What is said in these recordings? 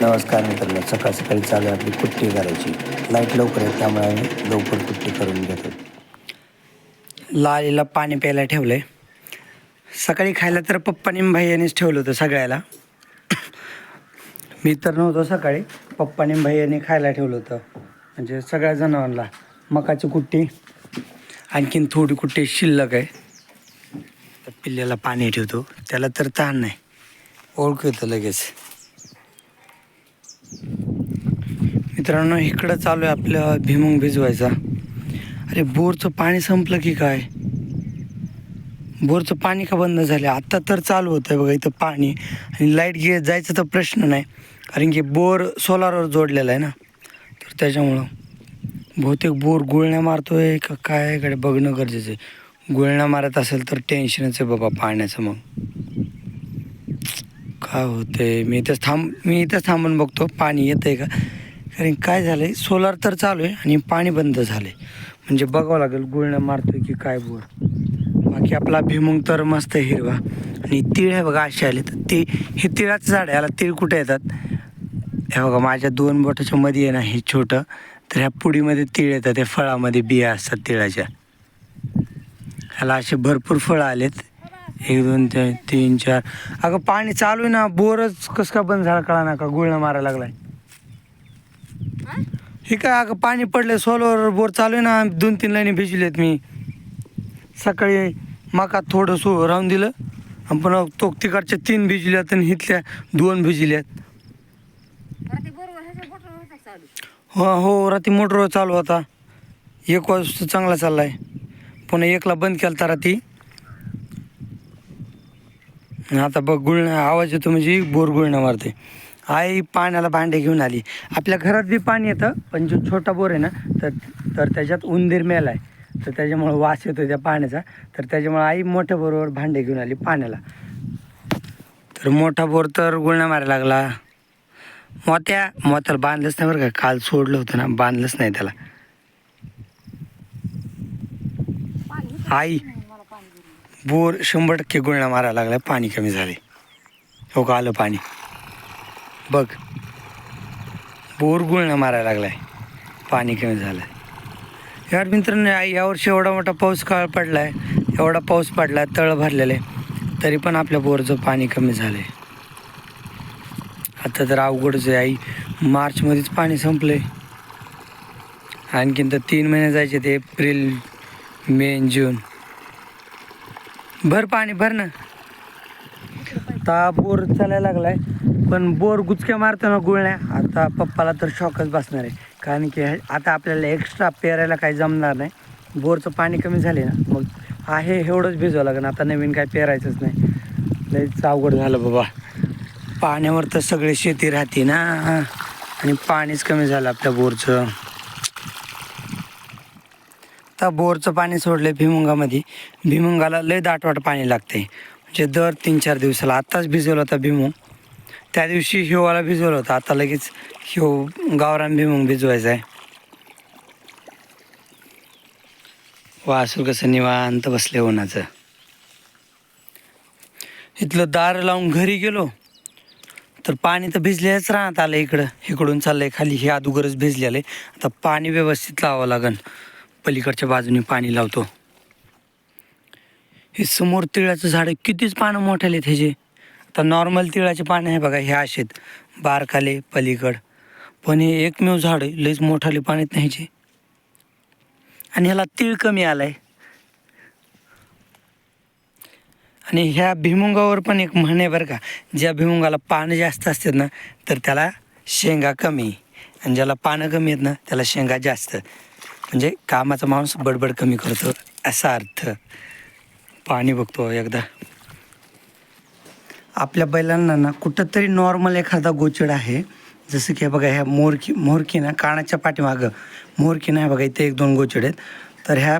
नमस्कार मित्रांनो सकाळ सकाळी चालू आहे आपली कुट्टी करायची. लाइट लवकर आहे त्यामुळे आम्ही लवकर कुट्टी करून घेतो. लालीला पाणी प्यायला ठेवलं आहे सकाळी खायला तर पप्पानी भाई यांनीच ठेवलं होतं सगळ्याला. मी तर नव्हतो सकाळी पप्पानी भाई यांनी खायला ठेवलं होतं. म्हणजे सगळ्या जनावरांना. मकाची कुट्टी आणखीन थोडी कुट्टी शिल्लक आहे. तर पिल्ल्याला पाणी ठेवतो. त्याला तर ताण नाही. ओळख येतं लगेच. मित्रांनो इकडं चालू आहे आपलं भिमुंग भिजवायचा. अरे बोरचं पाणी संपलं की काय? बोरचं पाणी का बंद झालं? आत्ता तर चालू होतं आहे बघा इथं पाणी. आणि लाइट गे जायचं तर प्रश्न नाही. कारण की बोर सोलारवर जोडलेला आहे ना. तर त्याच्यामुळं बहुतेक बोर गुळण्या मारतोय का काय? इकडे बघणं गरजेचं आहे. गुळण्या मारत असेल तर टेन्शनच आहे बाबा पाण्याचं मग. काय होते मी इथंच थांब मी इथंच थांबून बघतो. पाणी येतं आहे का? कारण काय झालं आहे सोलार तर चालू आहे आणि पाणी बंद झालं आहे म्हणजे बघावं लागेल गुळण्या मारतोय की काय बोर. बाकी आपला भिमुंग तर मस्त आहे हिरवा. आणि तीळ आहे बघा असे आले. तर ती हे तिळाचं झाड आहे. याला तीळ कुठे येतात? हे बघा माझ्या दोन बोटाच्या मध्ये आहे ना हे छोटं. तर ह्या पुडीमध्ये तीळ येतात. त्या फळामध्ये बिया असतात तिळाच्या. ह्याला असे भरपूर फळं आलेत. एक दोन ते तीन चार. अगं पाणी चालू आहे ना बोरच कसं का बंद झाला कळा ना का? गुळणं मारायला लागलाय. हे काय अगं पाणी पडले सोलवर बोर चालू आहे ना दोन तीन लाईनी भिजलेत मी. सकाळी मका थोडं सो राहून दिलं आणि पुन्हा तो तिकडच्या तीन भिजल्यात आणि इथल्या दोन भिजल्यात. हो हो राती मोटर चालू होता. एक वाजता चांगला चाललाय. पुन्हा एकला बंद केला तर राती आणि आता बघ गुळणं आवाज येतो म्हणजे बोर गुळणं मारते. आई पाण्याला भांडे घेऊन आली. आपल्या घरात बी पाणी येतं पण जो छोटा बोर आहे ना तर तर त्याच्यात उंदीर मेला आहे तर त्याच्यामुळं वास येतो त्या पाण्याचा. तर त्याच्यामुळं आई मोठ्या बोरवर भांडे घेऊन आली पाण्याला. तर मोठा बोर तर गुळण्या मारायला लागला. मोत्या मोत्याला बांधलंच नाही बरं का. काल सोडलं होतं ना बांधलंच नाही त्याला. आई बोर शंभर टक्के गुळण्या मारायला लागला पाणी कमी झाले. हो का आलं पाणी. बघ बोर गुळण्या मारायला लागलाय पाणी कमी झालं यार मित्रांनो आई यावर्षी एवढा मोठा पाऊस काळ पडला आहे एवढा पाऊस पडला तळ भरलेलं आहे तरी पण आपल्या बोरचं पाणी कमी झालं आहे आता तर अवघडच आहे आई. मार्चमध्येच पाणी संपलं आहे आणखीन तर तीन महिने जायचे ते एप्रिल मे जून. भर पाणी भर ना. आता बोर चालायला लागलाय पण बोर गुचक्या मारतो ना गुळण्या. आता पप्पाला तर शॉकच बसणार आहे. कारण की आता आपल्याला एक्स्ट्रा पेरायला काही जमणार नाही. बोरचं पाणी कमी झाले ना मग आहे एवढंच भिजवावं लागेल. आता नवीन काय पेरायचंच नाही. लईच अवघड झालं बाबा. पाण्यावर तर सगळी शेती राहते ना. आणि पाणीच कमी झालं आपल्या बोरचं. आता बोरचं पाणी सोडलं भिमुंगामध्ये. भीमुंगाला लय दाटवाट पाणी लागते म्हणजे दर तीन चार दिवसाला. आत्ताच भिजवला होता भीमुंग त्या दिवशी हिवाला भिजवला होता. आता लगेच हिव गावरान भिमुंग भिजवायचा आहे. वासू कसं निवांत बसले उन्हाचं. इथलं दार लावून घरी गेलो. तर पाणी तर भिजलेच राहत आलं इकडं. इकडून चाललंय खाली. हे अगोदरच भिजलेलं आहे. आता पाणी व्यवस्थित लावावं लागन. पलीकडच्या बाजूने पाणी लावतो. हे समोर तिळाचं झाड कितीच पानं मोठाले ह्याचे आता नॉर्मल तिळाचे पानं आहे बघा हे असेत बारकाले पलीकड. पण हे एकमेव झाड लईच मोठाले पाण्यात ह्याचे आणि ह्याला तीळ कमी आलाय. आणि ह्या भिमुंगावर पण एक म्हण आहे बरं का ज्या भिमुंगाला पानं जास्त असतात ना तर त्याला शेंगा कमी. आणि ज्याला पानं कमी आहेत ना त्याला शेंगा जास्त. म्हणजे कामाचा माणूस बडबड कमी करतो असा अर्थ. पाणी बघतो एकदा. आपल्या बैलांना ना कुठंतरी नॉर्मल एखादा गोचड आहे. जसं की बघा ह्या मोरकी मोरकी ना कानाच्या पाठीमागं. मोरकी ना बघा इथे एक दोन गोचड आहेत. तर ह्या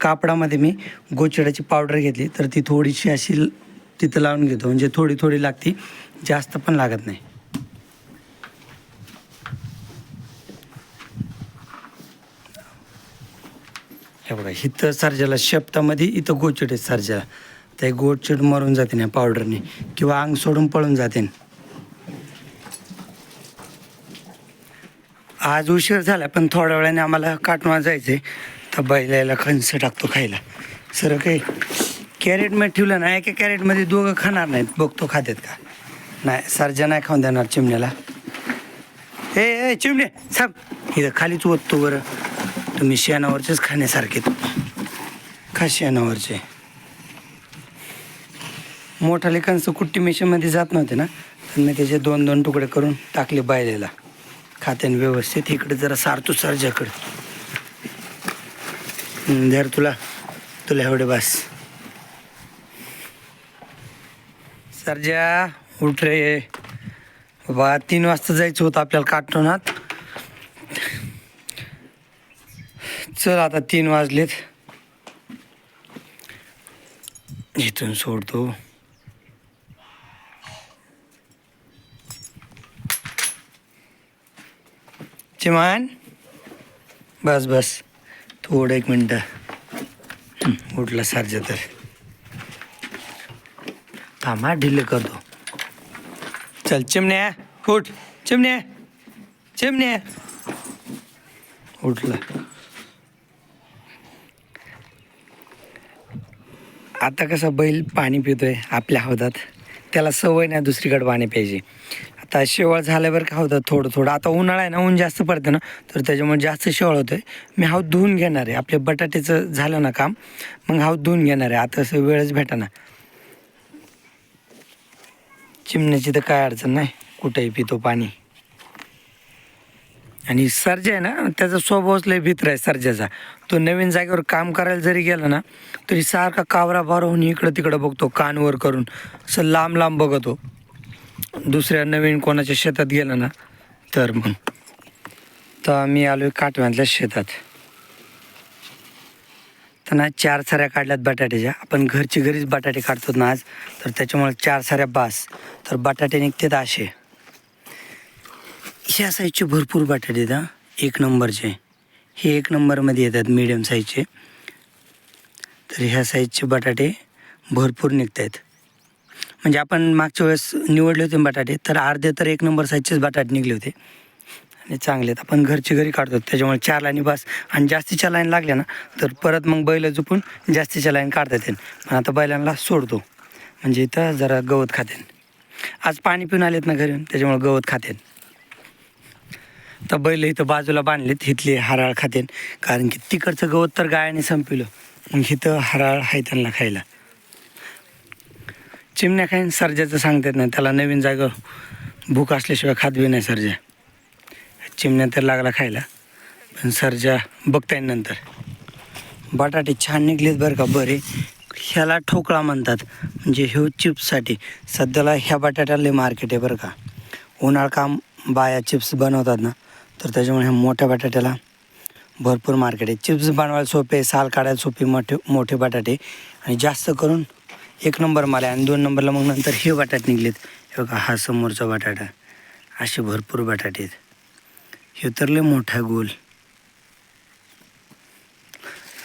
कापडामध्ये मी गोचडाची पावडर घेतली तर ती थोडीशी अशी तिथं लावून घेतो. म्हणजे थोडी थोडी लागती जास्त पण लागत नाही. हे बघा इथं सर्जाला शेपटामध्ये इथं गोचड आहे सर्जाला ते गोडचिड मरून जाते ना पावडरने किंवा अंग सोडून पळून जाते. आज उशीर झाला पण थोड्या वेळाने आम्हाला काटवा जायचं आहे तर बैलायला खंच टाकतो खायला. सर काही कॅरेटमध्ये ठेवलं ना एका कॅरेटमध्ये दोघं खाणार नाहीत. बघतो खात्यात का? नाही सरजा नाही खाऊन देणार चिमण्याला. ए ए चिमणे साप इथं खालीच ओततो बरं. तुम्ही शेणावरचेच खाण्यासारखे खा शेणावरचे. मोठा लेखांचं कुट्टी मिशनमध्ये जात नव्हते ना? तर मी त्याचे दोन दोन तुकडे करून टाकले बायलेला. खात्याने व्यवस्थित इकडे जरा सारतो सरजाकडे. जर तुला. तुला एवढे बस. सरजा उठ रे. बा तीन वाजता जायचं होतं आपल्याला काटोनात चल आता तीन वाजलेत. इथून सोडतो. चिमान बस बस. थोडं एक मिनटं. उठला सारजा तर. थांबा ढिल्ल करतो. चल चिमण्या उठ. चिमण्या चिमण्या. उठला. आता कसं बैल पाणी पितोय आपल्या हौदात. त्याला सवय नाही दुसरीकडे पाणी प्यायची. आता शेवळ झाल्यावर काय होतं थोडं थोडं. आता उन्हाळा आहे ना ऊन जास्त पडतं ना तर त्याच्यामुळे जास्त शेवळ होतोय. मी हाव धुवून घेणार आहे. आपल्या बटाट्याचं झालं ना काम मग हाव धुवून घेणार आहे. आता असं वेळच भेटा ना चिमण्याची तर काय अडचण नाही. कुठेही पितो पाणी. आणि सर्जा आहे ना त्याचा स्वभावच लय भित्र आहे सर्जाचा. तो नवीन जागेवर काम करायला जरी गेला ना तरी सारखा कावरा बारा होऊन इकडं तिकडं बघतो कानवर करून. असं लांब लांब बघतो. दुसऱ्या नवीन कोणाच्या शेतात गेला ना तर मग. तर मी आलो आहे काटव्यातल्या शेतात. तर ना चार साऱ्या काढल्यात बटाट्याच्या. आपण घरची घरीच बटाटे काढतो ना आज तर त्याच्यामुळे चार साऱ्या बास. तर बटाटे निघतात असे ह्या साईजचे भरपूर बटाटे आहेत हा. एक नंबरचे. हे एक नंबरमध्ये येतात मीडियम साईजचे तर ह्या साईजचे बटाटे भरपूर निघत आहेत म्हणजे आपण मागच्या वेळेस निवडले होते बटाटे तर अर्धे तर एक नंबर साईजचेच बटाटे निघले होते. आणि चांगले आहेत. आपण घरचे घरी काढतो त्याच्यामुळे चार लाईनी बस. आणि जास्तीच्या लाईन लागल्या ना तर परत मग बैल झोपून जास्तीच्या लाईन काढता येतील. पण आता बैलांना सोडतो. म्हणजे इथं जरा गवत खातेन आज पाणी पिऊन आलेत ना घरी त्याच्यामुळे गवत खातेन तर बैल इथं बाजूला बांधलेत इथले हराळ खातेन कारण की तिकडचं गवत तर गायाने संपलं. मग इथं हराळ आहे त्यांना खायला. चिमण्या खाईन सर्जाचं सांगतात नाही त्याला नवीन जागा भूक असल्याशिवाय खात बी नाही सर्जा. चिमण्या तर लागला खायला. पण सर्जा बघता येईल नंतर. बटाटे छान निघलेत बरं का बरे. ह्याला ठोकळा म्हणतात. म्हणजे ह्यो चिप्ससाठी. सध्याला ह्या बटाट्याला मार्केट आहे बरं का. उन्हाळ काम बाया चिप्स बनवतात ना. तर त्याच्यामुळे ह्या मोठ्या बटाट्याला भरपूर मार्केट आहे. चिप्स बनवायला सोपे साल काढायला सोपे मोठे मोठे बटाटे. आणि जास्त करून एक नंबर मला आणि दोन नंबरला मग नंतर हे बटाटे निघलेत. हे बघा हा समोरचा बटाटा. असे भरपूर बटाटे आहेत. हे तर लय मोठा गोल.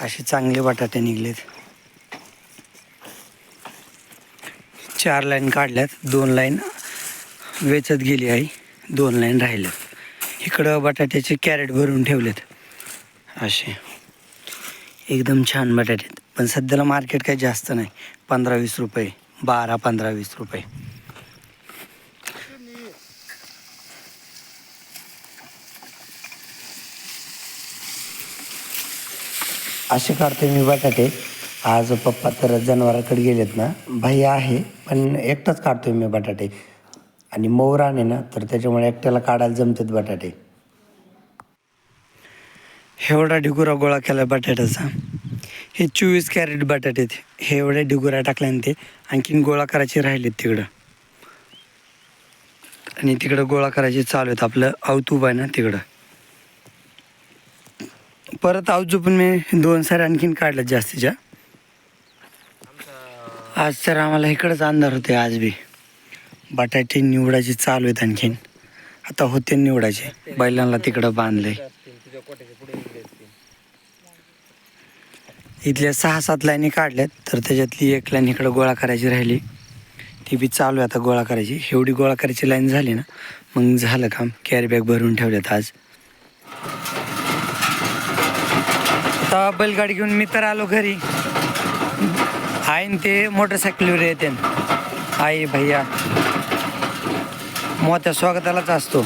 असे चांगले बटाटे निघलेत. चार लाईन काढल्यात दोन लाईन वेचत गेली आहे दोन लाईन राहिल्यात. इकडं बटाट्याचे कॅरेट भरून ठेवलेत. असे. एकदम छान बटाटे आहेत पण सध्याला मार्केट काही जास्त नाही. पंधरा वीस रुपये बारा पंधरा वीस रुपये. असे काढतोय मी बटाटे. आज पप्पा तर जनावराकडे गेलेत ना. भाई आहे पण एकटाच काढतोय मी बटाटे. आणि मोर आहे ना तर त्याच्यामुळे एकट्याला काढायला जमतात बटाटे. एवढा ढिगुरा गोळा केला बटाट्याचा. हे चोवीस कॅरेट बटाटे हे एवढ्या ढिगुरा टाकल्याने ते आणखीन गोळा करायचे राहिलेत तिकडं. आणि तिकडं गोळा करायचे चालू आहेत. आपलं अवतूब आहे ना तिकडं. परत आऊत पण मी दोन सारे आणखीन काढल्यात जास्तीच्या. आज तर आम्हाला इकडंच अंधार होते आज बी. बटाटे निवडायचे चालू आहेत आणखीन. आता होते निवडायचे. बैलांना तिकडं बांधले इथल्या सहा सात लाईनी काढल्यात तर त्याच्यातली एक लाईन इकडं गोळा करायची राहिली. ती बी चालू आहे आता गोळा करायची. एवढी गोळा करायची लाईन झाली ना मग झालं काम. कॅरी बॅग भरून ठेवल्यात आज. आता बैलगाडी घेऊन मी तर आलो घरी. आईन ते मोटरसायकलीवर येते. आई भैया. मोठ्या स्वागतालाच असतो.